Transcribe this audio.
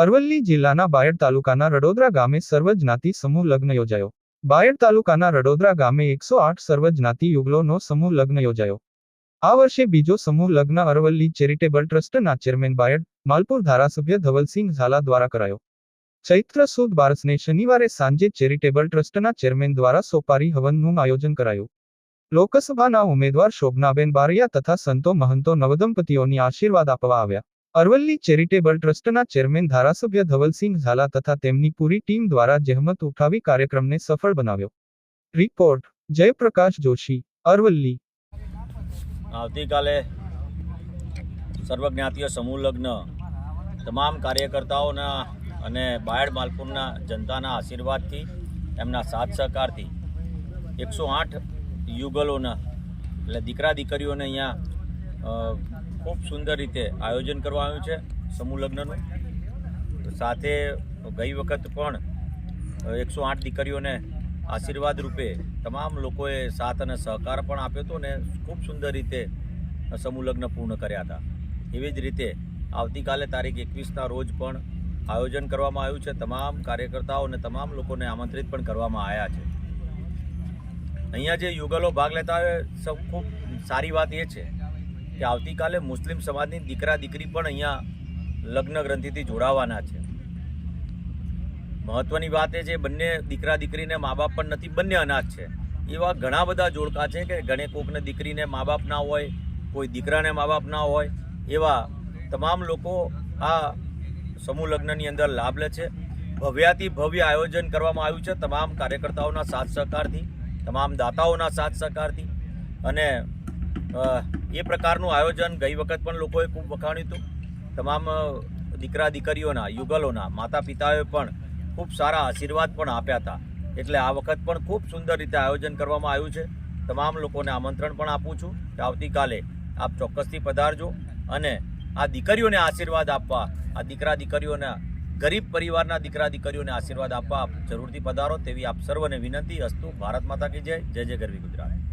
અરવલ્લી જિલ્લાના બાયડ તાલુકાના રડોદરા ગામે સર્વજ્ઞાતિ સમૂહ લગ્ન યોજાયો. બાયડ તાલુકાના રડોદરા ગામે એકસો આઠ સર્વજ્ઞાતિ યુગલોનો સમૂહ લગ્ન યોજાયો. આ વર્ષે બીજો સમૂહ લગ્ન અરવલ્લી ચેરિટેબલ ટ્રસ્ટના ચેરમેન બાયડ માલપુર ધારાસભ્ય ધવલસિંહ ઝાલા દ્વારા કરાયો. ચૈત્ર સુદ બારસને શનિવારે સાંજે ચેરિટેબલ ટ્રસ્ટના ચેરમેન દ્વારા સોપારી હવનનું આયોજન કરાયું. લોકસભાના ઉમેદવાર શોભનાબેન બારૈયા તથા સંતો મહંતો નવદંપતિઓની આશીર્વાદ આપવા આવ્યા. અરવલ્લી ચેરિટેબલ ટ્રસ્ટના ચેરમેન ધારાસભ્ય ધવલસિંહ ઝાલા તથા તેમની પૂરી ટીમ દ્વારા જહેમત ઉઠાવી કાર્યક્રમને સફળ બનાવ્યો. રિપોર્ટ, જયપ્રકાશ જોશી, અરવલ્લી. આવતીકાલે સર્વજ્ઞાતીય સમૂહ લગ્ન તમામ કાર્યકર્તાઓના અને બાયડ માલપુરના જનતાના આશીર્વાદથી, એમના સાથ સહકારથી એકસો આઠ યુગલોના, એટલે દીકરા દીકરીઓને અહીંયા ખૂબ સુંદર રીતે આયોજન કરવામાં આવ્યું છે સમૂહ લગ્નનું. સાથે ગઈ વખત પણ એકસો આઠ દીકરીઓને આશીર્વાદ રૂપે તમામ લોકોએ સાથ અને સહકાર પણ આપ્યો હતો ને ખૂબ સુંદર રીતે સમૂહ લગ્ન પૂર્ણ કર્યા હતા. એવી જ રીતે આવતીકાલે તારીખ એકવીસના રોજ પણ આયોજન કરવામાં આવ્યું છે. તમામ કાર્યકર્તાઓ અને તમામ લોકોને આમંત્રિત પણ કરવામાં આવ્યા છે. અહીંયા જે યુગલો ભાગ લેતા હોય સૌ ખૂબ સારી વાત એ છે કે આવતીકાલે મુસ્લિમ સમાજની દીકરા દીકરી પણ અહીંયા લગ્ન ગ્રંથિથી જોડાવાના છે. મહત્વની વાત એ છે, બંને દીકરા દીકરીને મા બાપ પણ નથી, બંને અનાથ છે. એવા ઘણા બધા જોડકા છે કે ઘણે કોકને દીકરીને મા બાપ ના હોય, કોઈ દીકરાને મા બાપ ના હોય, એવા તમામ લોકો આ સમૂહ લગ્નની અંદર લાભ લે છે. ભવ્યાથી ભવ્ય આયોજન કરવામાં આવ્યું છે, તમામ કાર્યકર્તાઓના સાથ સહકારથી, તમામ દાતાઓના સાથ સહકારથી અને એ પ્રકારનું આયોજન ગઈ વખત પણ લોકોએ ખૂબ વખાણ્યું હતું. તમામ દીકરા દીકરીઓના, યુગલોના, માતા પિતાઓએ પણ ખૂબ સારા આશીર્વાદ પણ આપ્યા હતા. એટલે આ વખત પણ ખૂબ સુંદર રીતે આયોજન કરવામાં આવ્યું છે. તમામ લોકોને આમંત્રણ પણ આપું છું કે આવતીકાલે આપ ચોક્કસથી પધારજો અને આ દીકરીઓને આશીર્વાદ આપવા, આ દીકરા દીકરીઓના, ગરીબ પરિવારના દીકરા દીકરીઓને આશીર્વાદ આપવા આપ જરૂરથી પધારો. તેવી આપ સર્વને વિનંતી. અસ્તુ ભારત માતા કી જય. જય જય ગરવી ગુજરાત.